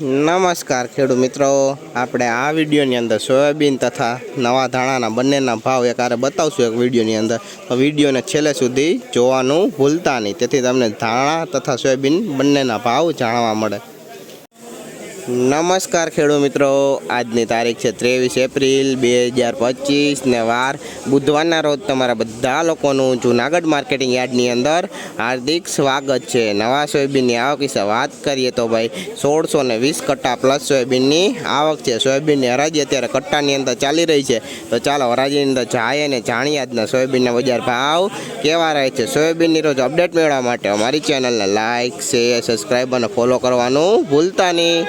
નમસ્કાર ખેડૂત મિત્રો. આપણે આ વિડીયોની અંદર સોયાબીન તથા નવા ધાણાના બંનેના ભાવ એકારે બતાવશું એક વિડીયોની અંદર. વિડીયોને છેલ્લે સુધી જોવાનું ભૂલતા નહીં. તેથી તમને ધાણા તથા સોયાબીન બંનેના ભાવ જાણવા મળે. નમસ્કાર ખેડૂત મિત્રો. આજની તારીખ છે ત્રેવીસ એપ્રિલ બે હજાર પચીસ ને વાર બુધવારના રોજ તમારા બધા લોકોનું જુનાગઢ માર્કેટિંગ યાર્ડની અંદર હાર્દિક સ્વાગત છે. નવા સોયાબીનની આવક વિશે વાત કરીએ તો ભાઈ સોળસો ને વીસ કટ્ટા પ્લસ સોયાબીનની આવક છે. સોયાબીનની હરાજી અત્યારે કટ્ટાની અંદર ચાલી રહી છે. તો ચાલો હરાજીની અંદર જાય અને જાણીએ આજના સોયાબીનના બજાર ભાવ કેવા રહે છે. સોયાબીનની રોજ અપડેટ મેળવવા માટે અમારી ચેનલને લાઇક શેર સબસ્ક્રાઈબ અને ફોલો કરવાનું ભૂલતા નહીં.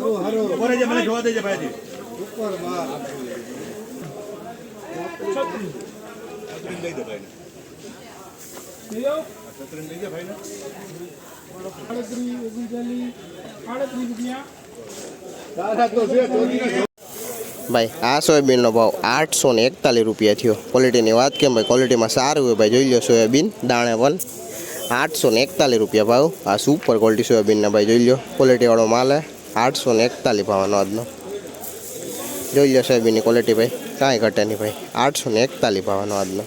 ઉપર જે મને જોવા દેજે ભાઈજી છત્રી લઈ દે ભાઈને છત્રી લઈ દે ભાઈને ભાઈ, આ સોયાબીનનો ભાવ આઠસો ને એકતાલીસ રૂપિયા થયો. ક્વોલિટીની વાત કેમ ભાઈ ક્વોલિટીમાં સારું હોય ભાઈ, જોઈ લો સોયાબીન, દાણે પણ આઠસો ને એકતાલીસ રૂપિયા ભાવ. આ સુપર ક્વોલિટી સોયાબીનના ભાઈ, જોઈ લો ક્વોલિટીવાળો માલ હે. આઠસો ને એકતાલીસ ભાવનો આજનો. જોઈ લો સોયાબીનની ક્વોલિટી ભાઈ, કાંઈ ઘટે નહીં ભાઈ. આઠસો ને એકતાલીસ ભાવનો આજનો.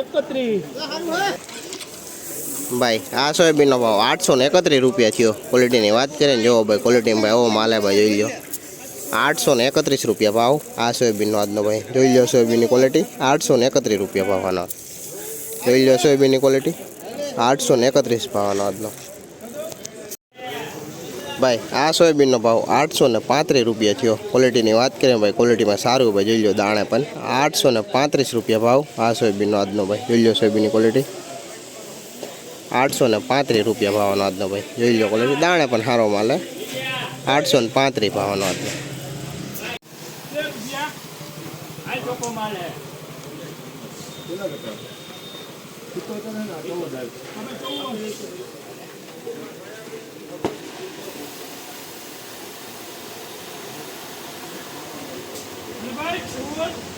એકત્રીસ ભાઈ, આ સોયાબીનનો ભાવ આઠસો ને એકત્રીસ રૂપિયા થયો. ક્વોલિટીની વાત કરીએ ને, જોવો ભાઈ ક્વોલિટીમાં ભાઈ એવો માલ હે ભાઈ જોઈ લો આઠસો ને એકત્રીસ રૂપિયા ભાવ, આ સોયાબીનનો આજનો ભાઈ. જોઈ લો સોયાબીનની ક્વોલિટી આઠસો ને એકત્રીસ રૂપિયા ભાવનો જોઈ લો સોયાબીનની ક્વોલિટી આઠસો ને એકત્રીસ ભાવનો આજનો. ભાઈ, આ સોયાબીનનો ભાવ આઠસો ને પાંત્રીસ રૂપિયા થયો. ક્વોલિટીની વાત કરીએ ભાઈ ક્વોલિટીમાં સારું ભાઈ, જોઈ લો દાણે પણ. આઠસો ને પાંત્રીસ રૂપિયા ભાવ, આ સોયાબીનનો આજનો ભાઈ. જોઈ લો સોયાબીનની ક્વોલિટી આઠસો ને પાંત્રીસ રૂપિયા ભાવનો આજનો ભાઈ. જોઈ લો ક્વોલિટી દાણે પણ સારો માલે આઠસો ને પાંત્રીસ ભાવનો આજનો ભાઈ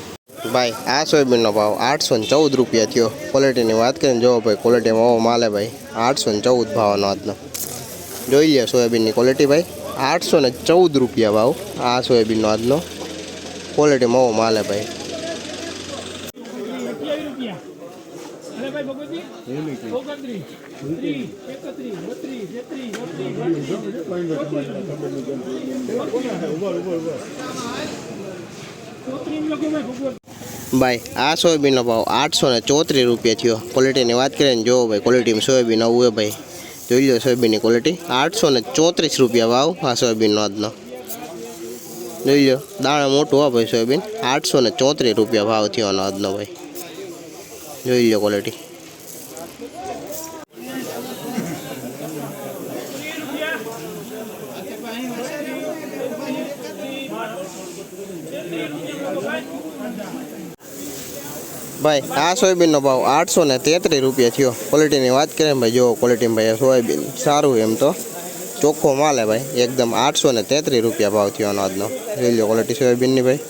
ભાઈ, આ સોયાબીનનો ભાવ આઠસો ને ચૌદ રૂપિયા થયો. ક્વોલિટીની વાત કરીને જોવો ભાઈ ક્વોલિટીમાં એવો માલે ભાઈ. આઠસો ને ચૌદ ભાવનો આજનો. જોઈ લે સોયાબીનની ક્વોલિટી ભાઈ. આઠસો ને ચૌદ રૂપિયા ભાવ આ સોયાબીનનો આજનો. ક્વોલિટીમાં એવો માલે ભાઈ. અરે ભાઈ, આ સોયાબીનનો ભાવ આઠસો ને ચોત્રીસ રૂપિયા થયો. ક્વોલિટીની વાત કરીએ ને, જોવો ભાઈ ક્વોલિટીમાં સોયાબીન આવું હોય ભાઈ. જોઈ લો સોયાબીનની ક્વોલિટી આઠસો ને ચોત્રીસ રૂપિયા ભાવ આ સોયાબીનનો આજનો. જોઈ લો, દાણા મોટું હોય ભાઈ સોયાબીન. આઠસો ને ચોત્રીસ રૂપિયા ભાવ થયો આનો આજનો ભાઈ. જોઈ લો ક્વોલિટી ભાઈ, આ સોયાબીનનો ભાવ આઠસો ને તેત્રીસ રૂપિયા થયો. ક્વોલિટીની વાત કરીએ ભાઈ, જો ક્વોલિટીમાં ભાઈ સોયાબીન સારું એમ તો. ચોખ્ખો માલ ભાઈ, એકદમ આઠસો ને તેત્રીસ રૂપિયા ભાવ થયો આનો આજનો જોઈ લો ક્વોલિટી સોયાબીનની ભાઈ.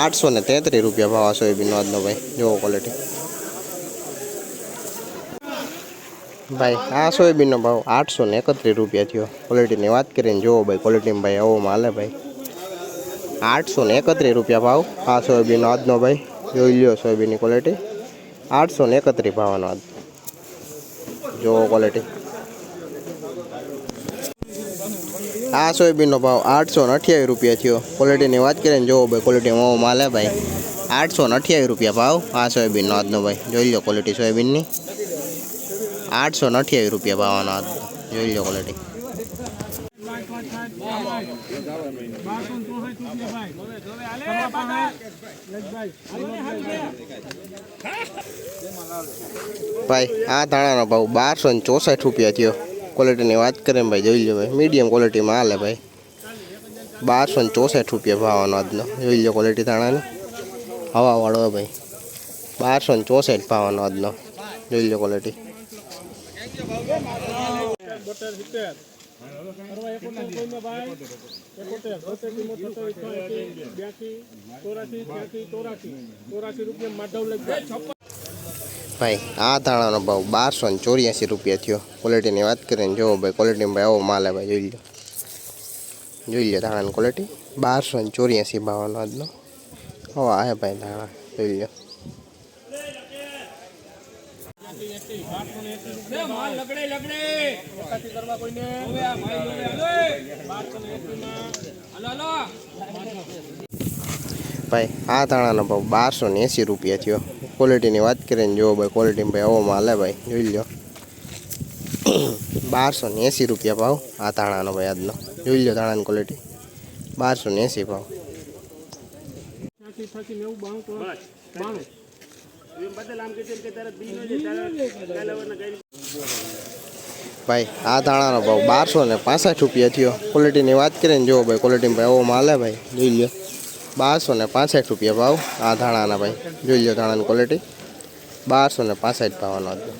આઠસો ને તેત્રીસ રૂપિયા ભાવ આ સોયાબીનનો આજનો ભાઈ. જોવો ક્વોલિટી ભાઈ, આ સોયાબીનનો ભાવ આઠસો ને એકત્રીસ રૂપિયા થયો. ક્વોલિટીની વાત કરીને જોવો ભાઈ ક્વોલિટીમાં ભાઈ આવો માલે ભાઈ. આઠસો ને એકત્રીસ રૂપિયા ભાવ. આ સોયાબીનનો આજનો ભાઈ. જોઈ લ્યો સોયાબીનની ક્વોલિટી આઠસો ને એકત્રીસ ભાવનો આજ. જોવો ક્વોલિટી આ સોયાબીનનો ભાવ આઠસો ને અઠ્યાવીસ રૂપિયા થયો. ક્વોલિટીની વાત કરીએ ને જોવો ભાઈ ક્વોલિટી મોવો માલ હે ભાઈ. આઠસો ને અઠ્યાવીસ રૂપિયા ભાવ. આ સોયાબીનનો આજનો ભાઈ. જોઈ લો ક્વોલિટી સોયાબીનની. આઠસો ને અઠ્યાવીસ રૂપિયા ભાવનો આજનો જોઈ લો ક્વોલિટી પાંચ પાંચ સાત ભાઈ, આ ધાણાનો ભાવ બારસો ને ચોસઠ રૂપિયા થયો. ક્વોલિટીની વાત કરીએ ભાઈ, જોઈ લો ભાઈ મીડિયમ ક્વોલિટીમાં હાલે ભાઈ. બારસો ને ચોસઠ રૂપિયા ભાવનો આજનો. જોઈ લો ક્વોલિટી ધાણાની. હવાવાળો ભાઈ. બારસો ને ચોસઠ ભાવનો આજનો. જોઈ લો ક્વોલિટી ભાઈ આ ધાણાનો ભાવ બારસો ને ચોર્યાસી રૂપિયા થયો. ક્વોલિટીની વાત કરીએ ને જોવો ભાઈ ક્વોલિટીમાં ભાઈ આવો માલ ભાઈ જોઈ લો જોઈ લો ધાણાની ક્વોલિટી બારસો ને ચોર્યાસી ભાવનો આજનો. હવા હે ભાઈ ધાણા, જોઈ લો ભાઈ, આ ધાણાનો ભાવ બારસો ને એંસી રૂપિયા થયો. ક્વોલિટીની વાત કરીએ ને જોવો ભાઈ ક્વોલિટી ભાઈ આવો માલે ભાઈ, જોઈ લો બારસો ને એંસી રૂપિયા ભાવ આ ધાણાનો ભાઈ આજનો. જોઈ લો ધાણાની ક્વોલિટી બારસો ને એંસી ભાવ. ભાઈ, આ ધાણાનો ભાવ બારસો ને પાસઠ રૂપિયા થયો. ક્વોલિટીની વાત કરીને જુઓ ભાઈ ક્વોલિટીમાં ભાઈ આવો માલ ભાઈ. જોઈ લો બારસો ને પાસઠ રૂપિયા ભાવ આ ધાણાના ભાઈ. જોઈ લો ધાણાની ક્વોલિટી બારસો ને પાસઠ ભાવનો હતો.